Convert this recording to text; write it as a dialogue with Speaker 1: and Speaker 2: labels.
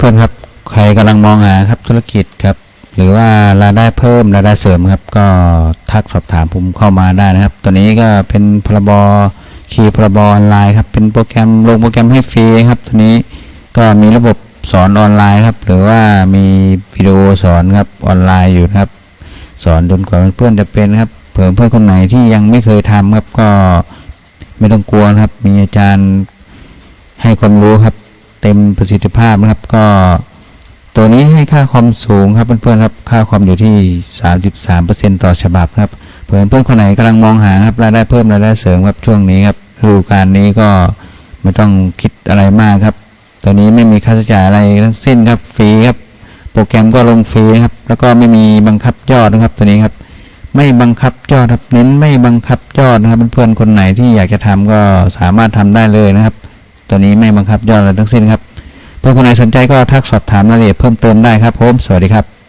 Speaker 1: เพื่อนครับใครกำลังมองหาครับธุรกิจครับ หรือว่ารายได้เพิ่มรายได้เสริมครับ ก็ทักสอบถามผมเข้ามาได้นะครับ ตัวนี้ก็เป็นพรบคีย์พรบออนไลน์ครับเป็นโปรแกรมลงโปรแกรมให้ฟรีครับตัวนี้ก็มีระบบสอนออนไลน์ครับ หรือว่ามีวิดีโอสอนครับออนไลน์อยู่ครับ สอนจนกว่าเพื่อนจะเป็นครับเผื่อเพื่อนคนไหนที่ยังไม่เคยทำครับก็ไม่ต้องกลัวครับ มีอาจารย์ให้ความรู้ครับ เต็มประสิทธิภาพนะครับ ก็ตัวนี้ให้ค่าคอมสูงครับเพื่อนๆครับค่าคอมอยู่ที่ 33%ต่อฉบับครับเพื่อนเพื่อนคนไหนกำลังมองหาครับรายได้เพิ่มรายได้เสริมครับช่วงนี้ครับฤดูกาลนี้ก็ไม่ต้องคิดอะไรมากครับ ตัวนี้ไม่มีค่าใช้จ่ายอะไรทั้งสิ้นครับฟรีครับโปรแกรมก็ลงฟรีครับ แล้วก็ไม่มีบังคับยอดนะครับตัวนี้ครับ ไม่บังคับยอดครับเน้นไม่บังคับยอดนะครับเพื่อนๆคนไหนที่อยากจะทำก็สามารถทำได้เลยนะครับ ตัวนี้ไม่บังคับยอดอะไรทั้งสิ้นครับเพื่อคนไหนสนใจก็ทักสอบถามรายละเอียดเพิ่มเติมได้ครับผม สวัสดีครับ